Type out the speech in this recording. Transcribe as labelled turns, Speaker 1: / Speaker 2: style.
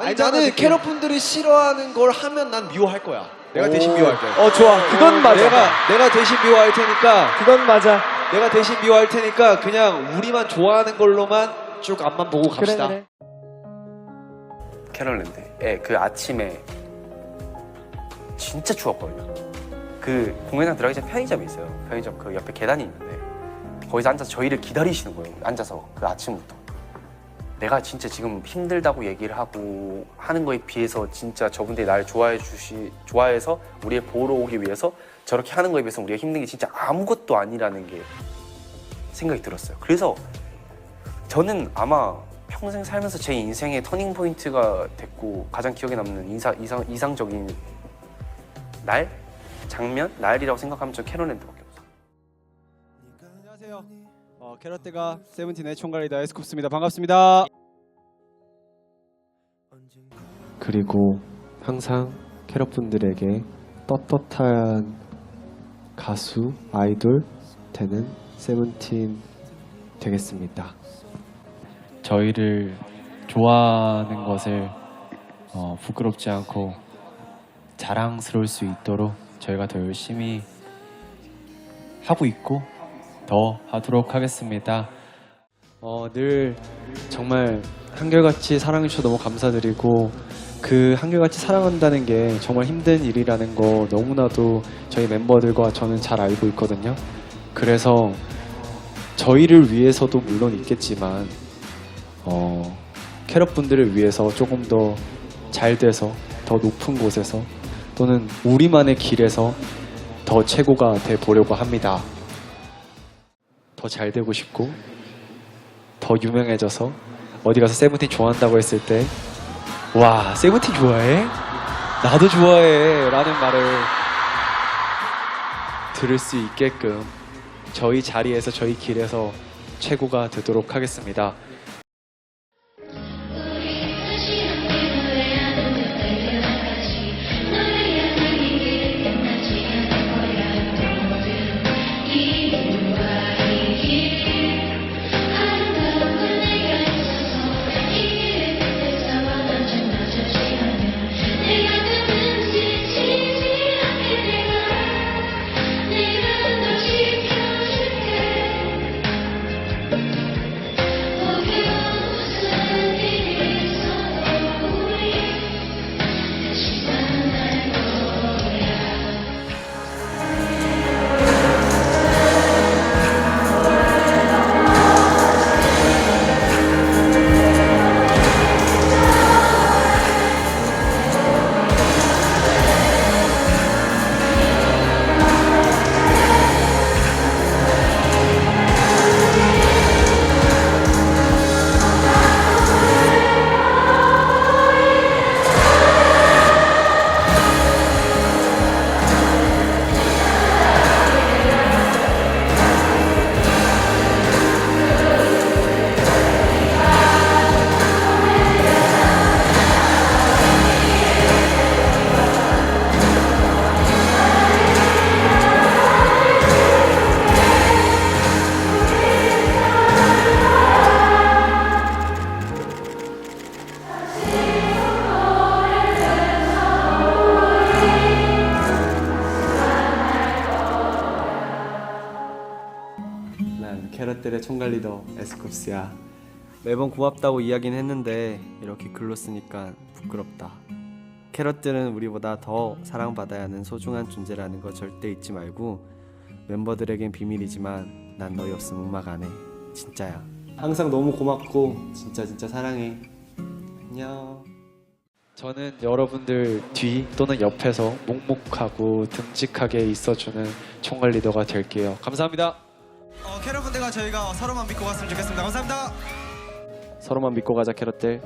Speaker 1: 아니 나는. 캐럿 분들이 싫어하는 걸 하면 난 미워할 거야. 내가 대신
Speaker 2: 오.
Speaker 1: 미워할 거야.
Speaker 2: 어 좋아. 그건 맞아.
Speaker 1: 내가 내가 대신 미워할 테니까
Speaker 2: 그건 맞아.
Speaker 1: 내가 대신 미워할 테니까 그냥 우리만 좋아하는 걸로만 쭉 앞만 보고 갑시다.
Speaker 3: 캐럴랜드. 예, 그 아침에 진짜 추웠거든요. 그 공연장 들어가기 전에 편의점이 있어요. 편의점 그 옆에 계단이 있는데 거기서 앉아서 저희를 기다리시는 거예요. 앉아서 그 아침부터. 내가 진짜 지금 힘들다고 얘기를 하고 하는 거에 비해서 진짜 저분들이 날 좋아해 주시 좋아해서 우리의 보러 오기 위해서 저렇게 하는 거에 비해서 우리가 힘든 게 진짜 아무것도 아니라는 게 생각이 들었어요. 그래서 저는 아마 평생 살면서 제 인생의 터닝 포인트가 됐고 가장 기억에 남는 인사, 이상, 이상적인 날 장면 날이라고 생각하면 저 캐롤랜드밖에 없어요.
Speaker 4: 안녕하세요. 어, 캐럿대가 세븐틴의 총괄 리더 에스쿱스입니다. 반갑습니다.
Speaker 5: 그리고 항상 캐럿분들에게 떳떳한 가수, 아이돌 되는 세븐틴 되겠습니다.
Speaker 6: 저희를 좋아하는 것을 어, 부끄럽지 않고 자랑스러울 수 있도록 저희가 더 열심히 하고 있고 더 하도록 하겠습니다.
Speaker 5: 어, 늘 정말 한결같이 사랑해주셔서 너무 감사드리고 그 한결같이 사랑한다는 게 정말 힘든 일이라는 거 너무나도 저희 멤버들과 저는 잘 알고 있거든요. 그래서 저희를 위해서도 물론 있겠지만 어, 캐럿 분들을 위해서 조금 더 잘 돼서 더 높은 곳에서 또는 우리만의 길에서 더 최고가 돼 보려고 합니다. 더 잘 되고 싶고 더 유명해져서 어디 가서 세븐틴 좋아한다고 했을 때 와 세븐틴 좋아해? 나도 좋아해 라는 말을 들을 수 있게끔 저희 자리에서 저희 길에서 최고가 되도록 하겠습니다.
Speaker 4: 캐럿들의 총괄 리더 에스쿱스야. 매번 고맙다고 이야기는 했는데 이렇게 글로 쓰니까 부끄럽다. 캐럿들은 우리보다 더 사랑받아야 하는 소중한 존재라는 거 절대 잊지 말고 멤버들에겐 비밀이지만 난 너희 없으면 음악 안 해. 진짜야. 항상 너무 고맙고 진짜 진짜 사랑해. 안녕.
Speaker 5: 저는 여러분들 뒤 또는 옆에서 묵묵하고 듬직하게 있어주는 총괄 리더가 될게요. 감사합니다.
Speaker 4: 어, 캐럿분들과 저희가 서로만 믿고 갔으면 좋겠습니다. 감사합니다.
Speaker 5: 서로만 믿고 가자 캐럿들.